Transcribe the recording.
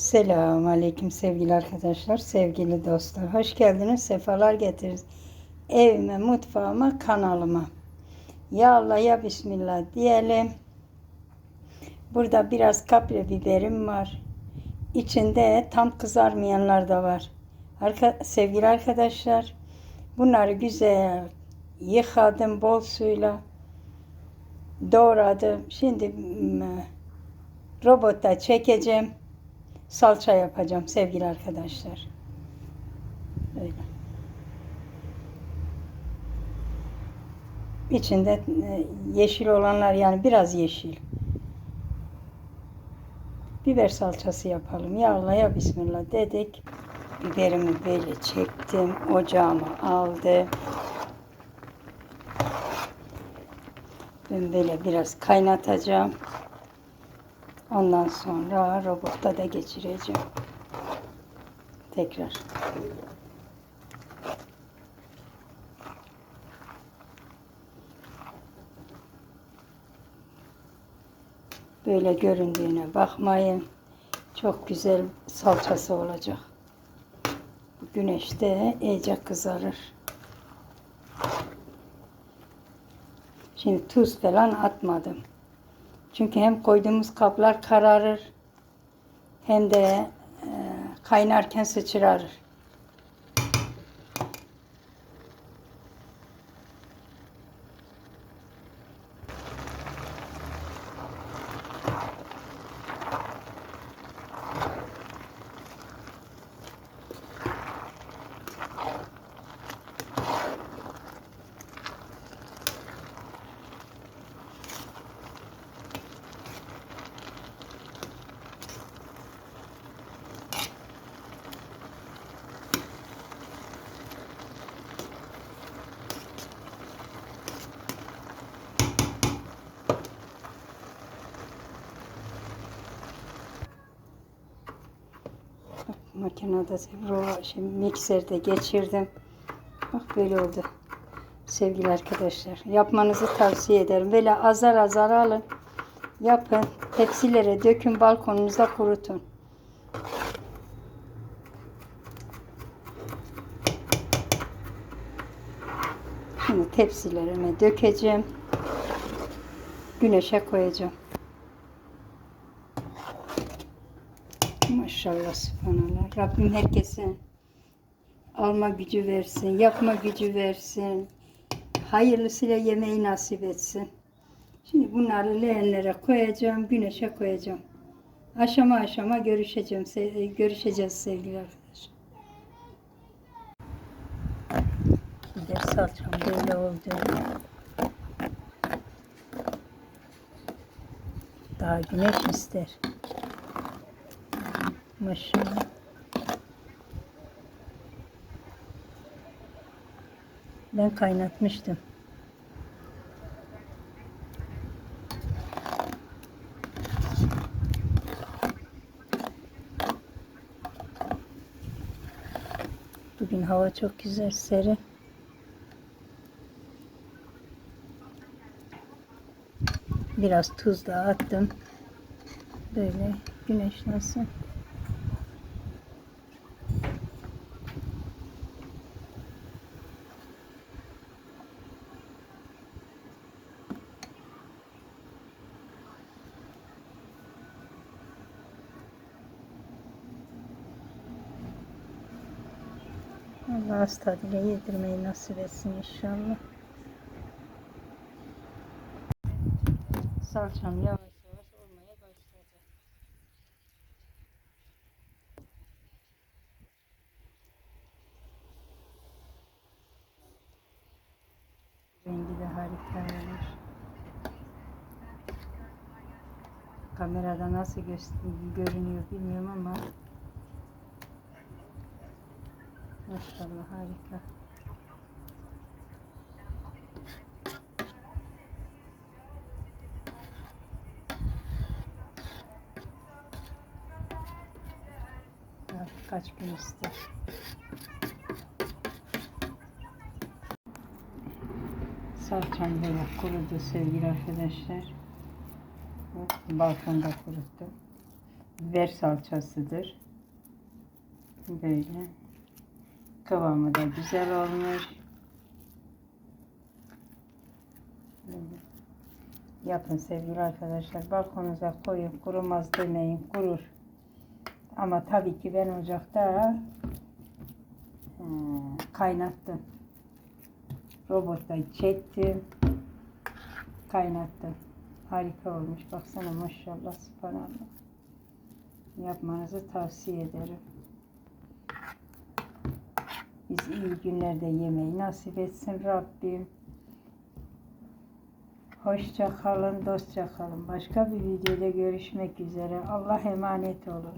Selamun Aleyküm sevgili arkadaşlar, sevgili dostlar. Hoş geldiniz, sefalar getirdiniz. Evime, mutfağıma, kanalıma. Ya Allah ya Bismillah diyelim. Burada biraz kapya biberim var. İçinde tam kızarmayanlar da var. Arka, sevgili arkadaşlar, bunları güzel yıkadım bol suyla. Doğradım. Şimdi robotta çekeceğim salça yapacağım sevgili arkadaşlar. Böyle. İçinde e, yeşil olanlar yani biraz yeşil. Biber salçası yapalım. Ya Allah ya Bismillah dedik. Biberimi böyle çektim. Ocağıma aldı. Ben böyle biraz kaynatacağım. Ondan sonra robotta da geçireceğim. Tekrar. Böyle göründüğüne bakmayın. Çok güzel salçası olacak. Güneşte iyice kızarır. Şimdi tuz falan atmadım. Çünkü hem koyduğumuz kaplar kararır hem de e, kaynarken sıçrarır. Makinede şimdi mikserde geçirdim. Bak böyle oldu. Sevgili arkadaşlar. Yapmanızı tavsiye ederim. Böyle azar azar alın. Yapın. Tepsilere dökün. Balkonunuzda kurutun. Şimdi tepsilerime dökeceğim. Güneşe koyacağım. Maşallah subhanallah. Rabbim herkese alma gücü versin, yapma gücü versin. Hayırlısıyla yemeği nasip etsin. Şimdi bunları leğenlere koyacağım, güneşe koyacağım. Aşama aşama görüşeceğim, se- görüşeceğiz sevgili arkadaşlar. Biber salçam böyle oldu. Daha güneş ister. Maşallah. Ben kaynatmıştım. Bugün hava çok güzel, serin. Biraz tuz da attım. Böyle güneşlensin. Allah hasta tadıyla yedirmeyi nasip etsin inşallah. Salçam yavaş yavaş olmaya başladı. Rengi de harika olmuş. Kamerada nasıl görünüyor bilmiyorum ama Maşallah harika. Kaç gün ister. Salçam böyle kurudu sevgili arkadaşlar. Balkonda kuruttum. biber salçasıdır. Böyle. Kıvamı da güzel olmuş. Yapın sevgili arkadaşlar. Balkonuza koyun. Kurumaz demeyin. Kurur. Ama tabii ki ben ocakta kaynattım. Robotta çektim. Kaynattım. Harika olmuş. Baksana maşallah subhanallah. Yapmanızı tavsiye ederim. Biz iyi günlerde yemeği nasip etsin Rabbim. Hoşça kalın, dostça kalın. Başka bir videoda görüşmek üzere. Allah emanet olun.